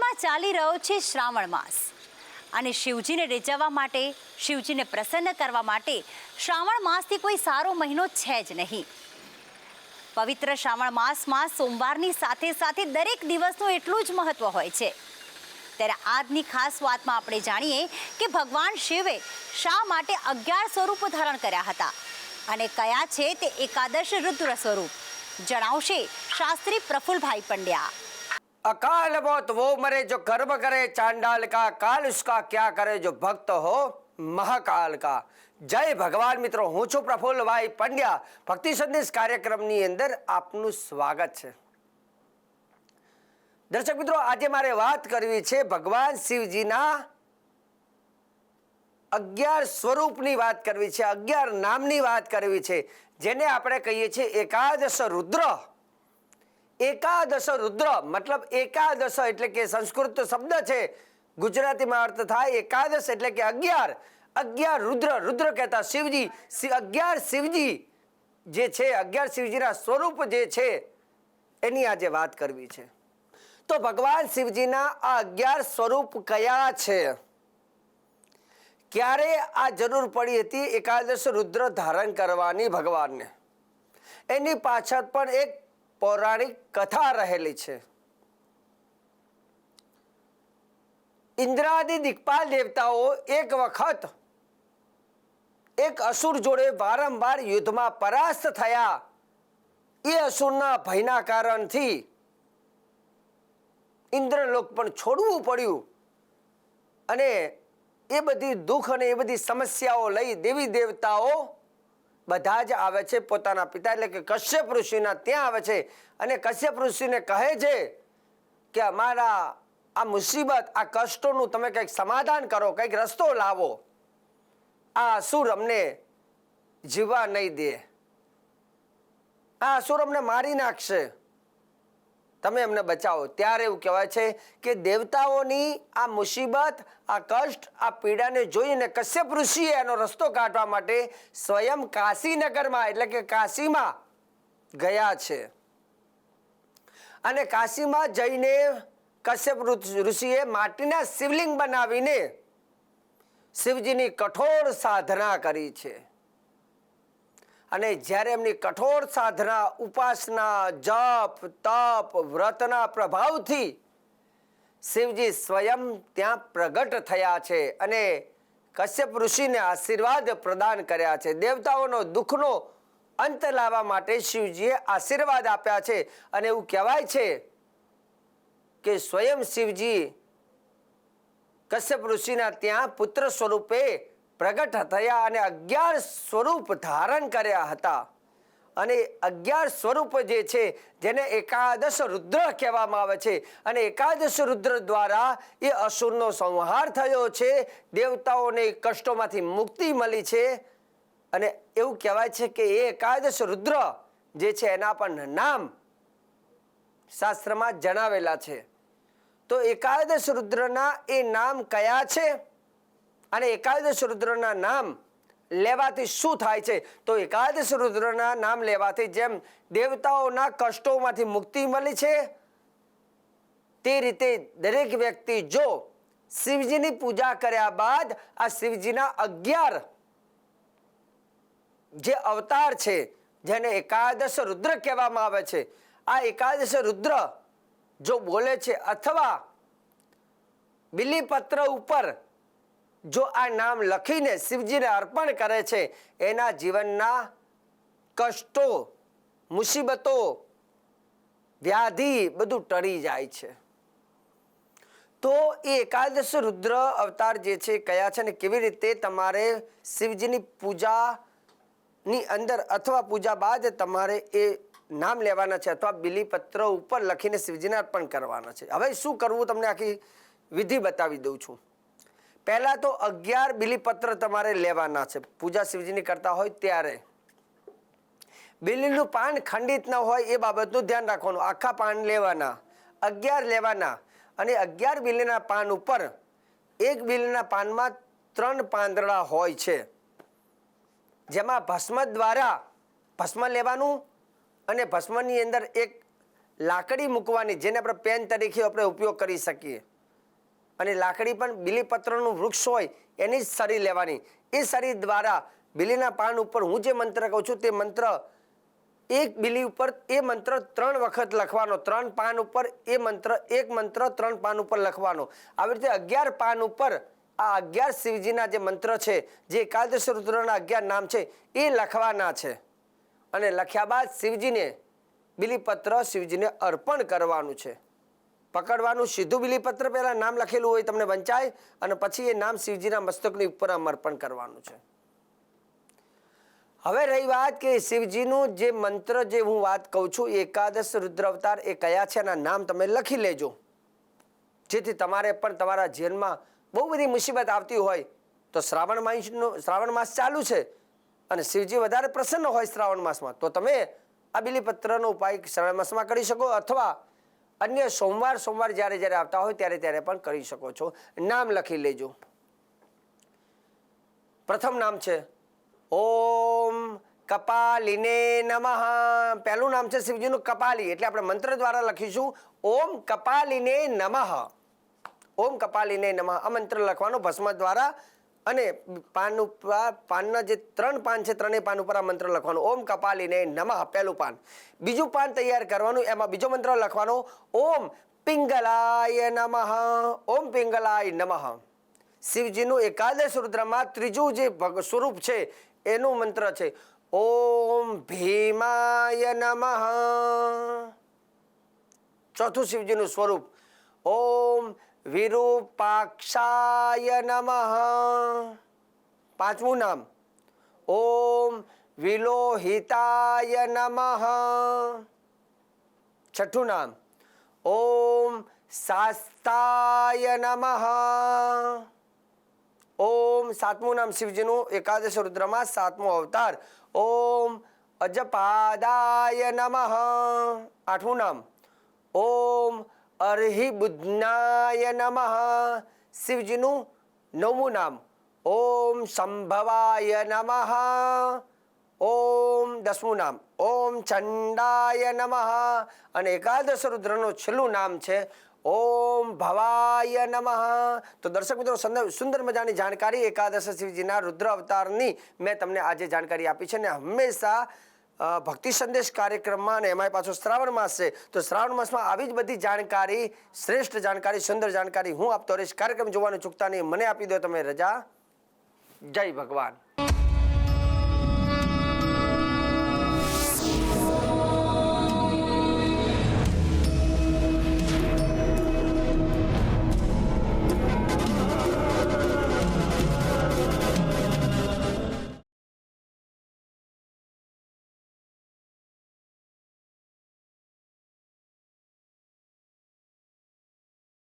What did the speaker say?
ચાલી રહ્યો છે શ્રાવણ માસ. અને શિવજીને રીઝવવા માટે, શિવજીને પ્રસન્ન કરવા માટે શ્રાવણ માસથી કોઈ સારો મહિનો છે જ નહીં. પવિત્ર શ્રાવણ માસમાં સોમવારની સાથે સાથે દરેક દિવસનું એટલું જ મહત્ત્વ હોય છે. ત્યારે આજની ખાસ વાતમાં આપણે જાણીએ કે ભગવાન શિવે શા માટે અગિયાર સ્વરૂપ ધારણ કર્યા હતા અને કયા છે તે એકાદશ રુદ્ર સ્વરૂપ જણાવશે શાસ્ત્રી પ્રફુલભાઈ પંડ્યા. अकाल मौत वो मरे जो कर्म करे चांडाल का काल उसका क्या करे जो भक्त हो મહાકાલ કા જય ભગવાન મિત્રો હું છું પ્રફુલ્લભાઈ પંડ્યા ભક્તિ સંદેશ કાર્યક્રમની અંદર આપનું સ્વાગત છે દર્શક મિત્રો આજે મારે વાત કરવી છે ભગવાન શિવજીના અગિયાર સ્વરૂપની વાત કરવી છે અગિયાર નામની વાત કરવી છે જેને આપણે કહીએ છીએ એકાદશ રુદ્ર એકાદશ રુદ્ર, મતલબ એકાદશ એટલે કે સંસ્કૃત શબ્દ છે. ગુજરાતીમાં અર્થ થાય એકાદશ એટલે કે અગિયાર. અગિયાર રુદ્ર રુદ્ર કહેતા શિવજી. અગિયાર શિવજી જે છે, અગિયાર શિવજીના સ્વરૂપ જે છે, એની આજે વાત કરવી છે. તો ભગવાન શિવજીના આ અગિયાર સ્વરૂપ કયા છે? ક્યારે આ જરૂર પડી હતી એકાદશ રુદ્ર ધારણ કરવાની ભગવાનને? એની પાછળ પણ એક પૌરાણિક કથા રહેલી છે. ઇન્દ્રાદિ દિક્પાલ દેવતાઓ એક વખત એક અસુર જોડે વારંવાર યુદ્ધમાં પરાસ્ત થયા. એ અસુરના ભયના કારણથી ઇન્દ્રલોક પણ છોડવું પડ્યું અને એ બધી દુઃખ અને એ બધી સમસ્યાઓ લઈ દેવી દેવતાઓ બધા જ આવે છે પોતાના પિતા, એટલે કે કશ્યપ ઋષિના ત્યાં આવે છે. અને કશ્યપ ઋષિને કહે છે કે અમારા આ મુસીબત, આ કષ્ટોનું તમે કંઈક સમાધાન કરો, કંઈક રસ્તો લાવો. આ અસુર અમને જીવવા નહીં દે. આ અસુર અમને મારી નાખશે. તમે એમને બચાવો. ત્યારે એવું કહેવાય છે કે દેવતાઓની આ મુસીબત, આ કષ્ટ, આ પીડાને જોઈને કશ્યપ ઋષિએ એનો રસ્તો કાઢવા માટે સ્વયં કાશીનગરમાં, એટલે કે કાશીમાં ગયા છે. અને કાશીમાં જઈને કશ્યપ ઋષિએ માટીના શિવલિંગ બનાવીને શિવજીની કઠોર સાધના કરી છે. અને જ્યારે એમની કઠોર સાધના, ઉપાસના, જપ, તપ, વ્રતના પ્રભાવથી શિવજી સ્વયં ત્યાં પ્રગટ થયા છે અને કશ્યપ ઋષિને આશીર્વાદ પ્રદાન કર્યા છે. દેવતાઓનો દુઃખનો અંત લાવવા માટે શિવજીએ આશીર્વાદ આપ્યા છે અને એવું કહેવાય છે કે સ્વયં શિવજી કશ્યપ ઋષિના ત્યાં પુત્ર સ્વરૂપે પ્રગટ થયા અને અગિયાર સ્વરૂપ ધારણ કર્યા હતા. અને અગિયાર સ્વરૂપ જે છે, જેને એકાદશ રુદ્ર કહેવામાં આવે છે. અને એકાદશ રુદ્ર દ્વારા એ અસુરનો સંહાર થયો છે. દેવતાઓને કષ્ટોમાંથી મુક્તિ મળી છે. અને એવું કહેવાય છે કે એ એકાદશ રુદ્ર જે છે, એના પણ નામ શાસ્ત્રમાં જણાવેલા છે. તો એકાદશ રુદ્રના એ નામ કયા છે? અને એકાદશ રુદ્રના નામ લેવાથી શું થાય છે? તો એકાદશ રુદ્રના નામ લેવાથી જેમ દેવતાઓના કષ્ટોમાંથી મુક્તિ મળી છે, તે રીતે દરેક વ્યક્તિ જો શિવજીની પૂજા કર્યા બાદ આ શિવજીના અગિયાર જે અવતાર છે, જેને એકાદશ રુદ્ર કહેવામાં આવે છે, આ એકાદશ રુદ્ર જો બોલે છે અથવા બિલીપત્ર ઉપર જો આ નામ લખીને શિવજીને અર્પણ કરે છે, એના જીવનના કષ્ટો, મુસીબતો, વ્યાધિ બધું ટળી જાય છે. તો એ એકાદશ રુદ્ર અવતાર જે છે, કયા છે ને કેવી રીતે તમારે શિવજીની પૂજાની અંદર અથવા પૂજા બાદ તમારે એ નામ લેવાના છે અથવા બિલીપત્ર ઉપર લખીને શિવજીને અર્પણ કરવાના છે. હવે શું કરવું? તમને આખી વિધિ બતાવી દઉં છું. પહેલા તો અગિયાર બિલીપત્ર તમારે લેવાના છે. પૂજા શિવજીની કરતા હોય ત્યારે. બિલીનું પાન ખંડિત ન હોય એ બાબતનું ધ્યાન રાખવાનું. આખા પાન લેવાના. અગિયાર લેવાના. અને અગિયાર બિલીના પાન ઉપર એક બિલીના પાનમાં ત્રણ પાંદડા હોય છે. જેમાં ભસ્મ દ્વારા ભસ્મ લેવાનું અને ભસ્મની અંદર એક લાકડી મૂકવાની, જેને આપણે પેન તરીકે આપણે ઉપયોગ કરી શકીએ. અને લાકડી પણ બિલીપત્રનું વૃક્ષ હોય એની જ સરી લેવાની. એ સરી દ્વારા બિલીના પાન ઉપર હું જે મંત્ર કહું છું તે મંત્ર એક બીલી ઉપર એ મંત્ર ત્રણ વખત લખવાનો. ત્રણ પાન ઉપર એ મંત્ર, એક મંત્ર, ત્રણ પાન ઉપર લખવાનો. આવી રીતે અગિયાર પાન ઉપર આ અગિયાર શિવજીના જે મંત્ર છે, જે એકાદશ રુદ્રના અગિયાર નામ છે, એ લખવાના છે. અને લખ્યા બાદ શિવજીને બિલીપત્ર શિવજીને અર્પણ કરવાનું છે. પકડવાનું સીધું બિલીપત્ર પહેલાં નામ લખેલું હોય તમને વંચાય અને પછી એ નામ શિવજીના મસ્તકની ઉપર અમર્પણ કરવાનું છે. હવે રહી વાત કે શિવજીનું જે મંત્ર જે હું વાત કહું છું, એકાદશ રુદ્ર અવતાર એ કયા છે એના નામ તમે લખી લેજો. જેથી તમારે પણ તમારા જીવનમાં બહુ બધી મુસીબત આવતી હોય તો શ્રાવણ માસનો, શ્રાવણ માસ ચાલુ છે અને શિવજી વધારે પ્રસન્ન હોય શ્રાવણ માસમાં, તો તમે આ બિલીપત્રનો ઉપાય શ્રાવણ માસમાં કરી શકો અથવા અન્ય સોમવાર સોમવાર જ્યારે જ્યારે આવતા હોય ત્યારે ત્યારે પણ કરી શકો છો. નામ લખી લેજો. પ્રથમ નામ છે, ઓમ કપાલિને નમઃ. પહેલું નામ છે શિવજીનું કપાલી, એટલે આપણે મંત્ર દ્વારા લખીશું, ઓમ કપાલિને નમઃ. ઓમ કપાલિને નમઃ. આ મંત્ર લખવાનો ભસ્મ દ્વારા અને પાન ઉપર પાનના જે ત્રણ પાન છે, ત્રણેય પાન ઉપર આ મંત્ર લખવાનો. ઓમ કપાલિને નમઃ, પહેલું પાન. બીજું પાન તૈયાર કરવાનું, એમાં બીજો મંત્ર લખવાનો, ઓમ પિંગલાય નમઃ, ઓમ પિંગલાય નમઃ. શિવજીનું એકાદશ રુદ્રમાં ત્રીજું જે સ્વરૂપ છે, એનું મંત્ર છે, ઓમ ભીમાય નમઃ. ચોથું શિવજીનું સ્વરૂપ, ઓમ વિરૂપાક્ષાય નમઃ પાંચમું નામ ઓમ વિલોહિતાય નમઃ છઠ્ઠું નામ ઓમ શાસ્તાય નમઃ ઓમ સાતમું નામ શિવજીનું એકાદશ રુદ્રમાં સાતમો અવતાર ઓમ અજપાદાય નમઃ આઠમું નામ ઓમ અર્હિબુદ્નાય નમઃ. શિવજીનું નવમું નામ. ઓમ સંભવાય નમઃ. ઓમ દસમું નામ. ઓમ ચંડાય નમઃ. અને એકાદશ રુદ્રનું છેલ્લું નામ છે ઓમ ભવાય નમઃ. તો દર્શક મિત્રો સુંદર મજાની જાણકારી એકાદશ શિવજીના રુદ્ર અવતારની મેં તમને આજે જાણકારી આપી છે ને હંમેશા ભક્તિ સંદેશ કાર્યક્રમમાં અને એમાંય પાછો શ્રાવણ માસ છે, તો શ્રાવણ માસમાં આવી જ બધી જાણકારી, શ્રેષ્ઠ જાણકારી, સુંદર જાણકારી હું આપતો રહીશ કાર્યક્રમ જોવાનું ચૂકતા નહીં, મને આપી દો તમે રજા. જય ભગવાન.